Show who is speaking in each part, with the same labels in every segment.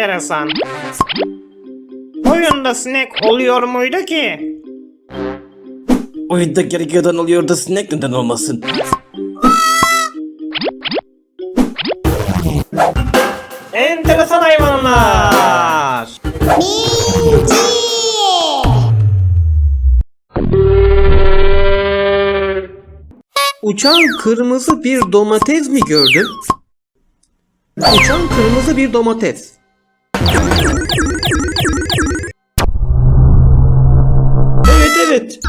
Speaker 1: enteresan. Oyunda sinek oluyor muydu ki?
Speaker 2: Oyunda gerekiyordan oluyor da sinek neden olmasın?
Speaker 1: Enteresan hayvanlar.
Speaker 3: Uçan kırmızı bir domates mi gördüm? Uçan kırmızı bir domates. Evet evet.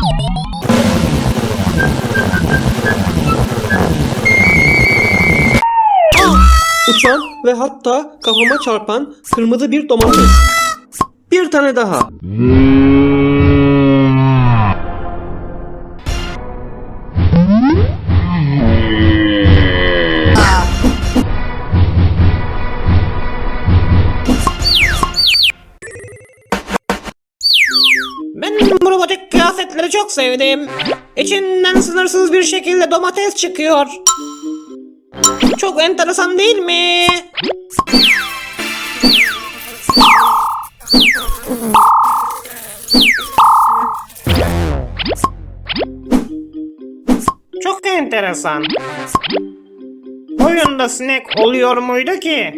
Speaker 3: Uçan ve hatta kafama çarpan kırmızı bir domates. Bir tane daha.
Speaker 1: Ben kıyafetleri çok sevdim. İçinden sınırsız bir şekilde domates çıkıyor. Çok enteresan değil mi? Çok enteresan. Oyunda sinek oluyor muydu ki?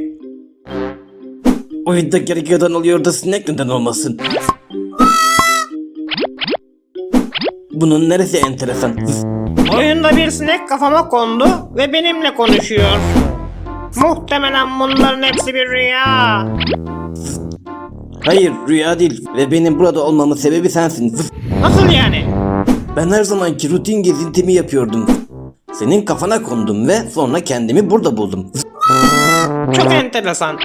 Speaker 2: Oyunda gerekiyordan oluyor da sinek neden olmasın? Bunun neresi enteresan?
Speaker 1: Oyunda bir sinek kafama kondu ve benimle konuşuyor. Muhtemelen bunların hepsi bir rüya.
Speaker 2: Hayır rüya değil ve benim burada olmamın sebebi sensin.
Speaker 1: Nasıl yani?
Speaker 2: Ben her zamanki rutin gezintimi yapıyordum. Senin kafana kondum ve sonra kendimi burada buldum.
Speaker 1: Çok enteresan.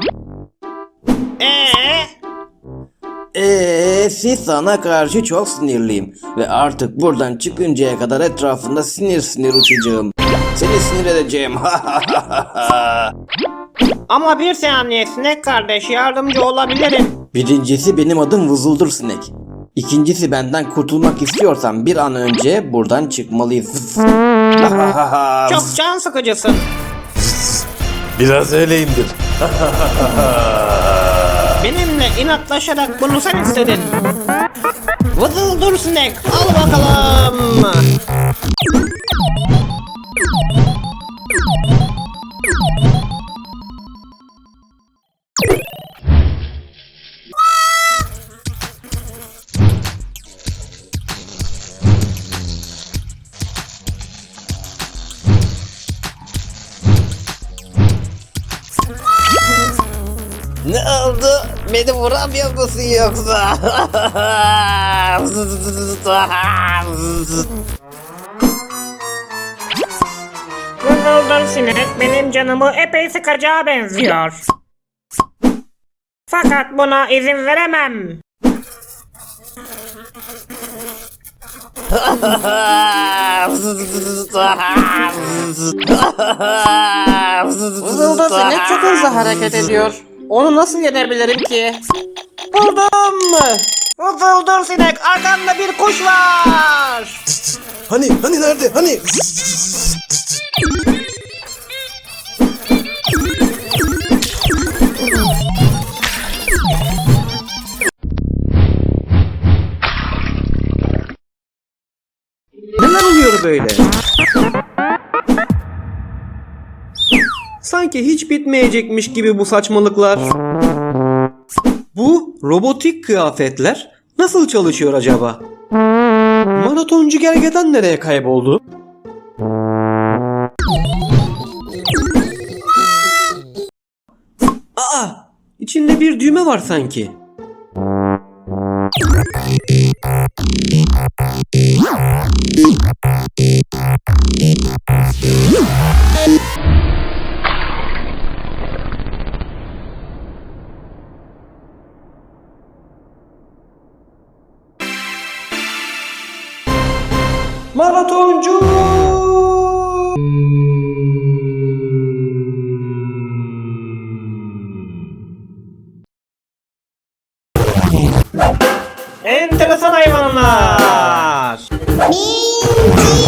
Speaker 2: Eee siz sana karşı çok sinirliyim ve artık buradan çıkıncaya kadar etrafında sinir sinir uçacağım. Seni sinir edeceğim.
Speaker 1: ama bir saniye sinek kardeş yardımcı olabilirim.
Speaker 2: Birincisi benim adım Vızıldır Sinek. İkincisi benden kurtulmak istiyorsan bir an önce buradan çıkmalıyız.
Speaker 1: Çok can sıkıcısın.
Speaker 4: Biraz öyleyimdir.
Speaker 1: Benimle inatlaşarak bunu sen istedin. Vızıldır sinek al bakalım.
Speaker 2: Ne oldu? Beni vuramıyor musun yoksa?
Speaker 1: Vızıldır sinek benim canımı epey sıkacağı benziyor. Fakat buna izin veremem.
Speaker 3: Vızıldı sinek çok hızlı hareket ediyor. Onu nasıl yenebilirim ki?
Speaker 1: Buldum. Vızıldır sinek arkanda bir kuş var.
Speaker 4: Hani hani nerede? Hani?
Speaker 3: Neler oluyor böyle? Sanki hiç bitmeyecekmiş gibi bu saçmalıklar. Bu robotik kıyafetler nasıl çalışıyor acaba? Maratoncu gergedan nereye kayboldu? Aa! İçinde bir düğme var sanki. Maratoncu! Enteresan hayvanlar! Minci!